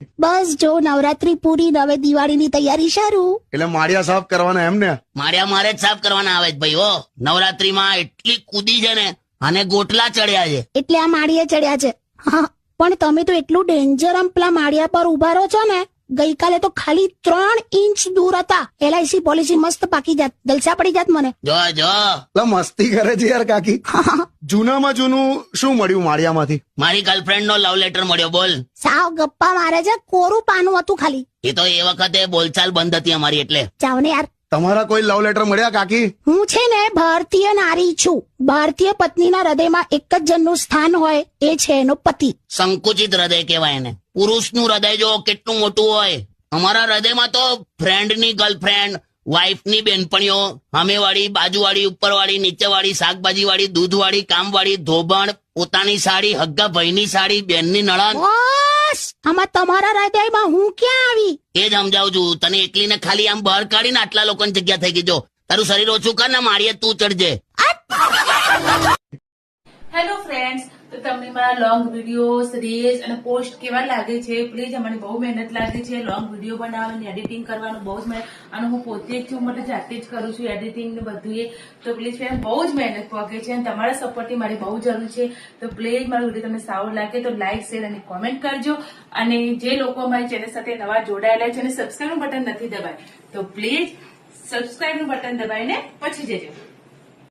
બસ જો નવરાત્રી પૂરી ને હવે દિવાળીની તૈયારી શરૂ. એટલે માળિયા સાફ કરવાના એમ ને? માળિયા મારે જ સાફ કરવાના આવે છે ભાઈ હો. નવરાત્રીમાં એટલી કૂદી છે ને અને ગોટલા ચડ્યા છે. એટલે આ માળિયા ચડ્યા છે. હા પણ તમે તો એટલું ડેન્જર આમ પેલા માળિયા પર ઊભા રહો છો ને ગઈકાલે તો ખાલી ત્રણ ઇંચ દૂર હતા. એલઆઈસી પોલિસી મસ્ત પાકી જાત. જલસા પડી જાત મને. જો જો. મસ્તી કરે છે યાર કાકી. જૂનામાં જૂનું શું મળ્યું માળિયામાંથી? મારી ગર્લફ્રેન્ડ નો લવ લેટર મળ્યો બોલ. સાવ ગપ્પા મારે છે કોરું પાનું હતું ખાલી. એ તો એ વખતે બોલચાલ બંધ હતી અમારી એટલે. જાવ ને યાર. તમારા કોઈ લવ લેટર મળ્યા કાકી? હું છે ને ભારતીય નારી છું. ભારતીય પત્નીના હૃદયમાં એક જ જણનું સ્થાન હોય એ છે એનો પતિ. સંકુચિત હૃદય કહેવાય એને. પુરુષનું હૃદય જો કેટલું મોટું હોય અમારા હૃદયમાં તો ફ્રેન્ડની ગર્લફ્રેન્ડ વાઈફની બેનપણીઓ સામેવાળી બાજુવાળી ઉપરવાળી નીચેવાળી શાકભાજીવાળી દૂધવાળી કામવાળી ધોબણ પોતાની સાડી હગ્ગા ભાઈની સાડી બેનની નળાન. બસ! આમાં તમારા હૃદયમાં હું ક્યાં આવી? એ જ સમજાવું છું. તને એકલીને ખાલી આમ બહાર કાઢીને આટલા લોકોની જગ્યા થઈ ગઈ. જો તારું શરીર ઓછું કર ને મારીએ તું ચડજે. હેલો ફ્રેન્ડ્સ તો તમને મારા લોંગ વિડીયોઝ રીલ્સ અને પોસ્ટ કેવા લાગે છે પ્લીઝ અમારી બહુ મહેનત લાગે છે. લોંગ વીડિયો બનાવવાની એડિટિંગ કરવાનું બહુ જ અને હું પોતે જ છું, મને જાતે જ કરું છું એડિટિંગ ને બધું એ તો પ્લીઝ ફ્રેન્ડ બહુ જ મહેનત પગે છે અને તમારા સપોર્ટની મારી બહુ જરૂર છે. તો પ્લીઝ મારો વીડિયો તમને સારો લાગે તો લાઇક શેર અને કોમેન્ટ કરજો. અને જે લોકો અમારી ચેનલ સાથે નવા જોડાયેલા છે અને સબસ્ક્રાઈબનું બટન નથી દબાય, તો પ્લીઝ સબસ્ક્રાઈબનું બટન દબાવીને પછી જજો.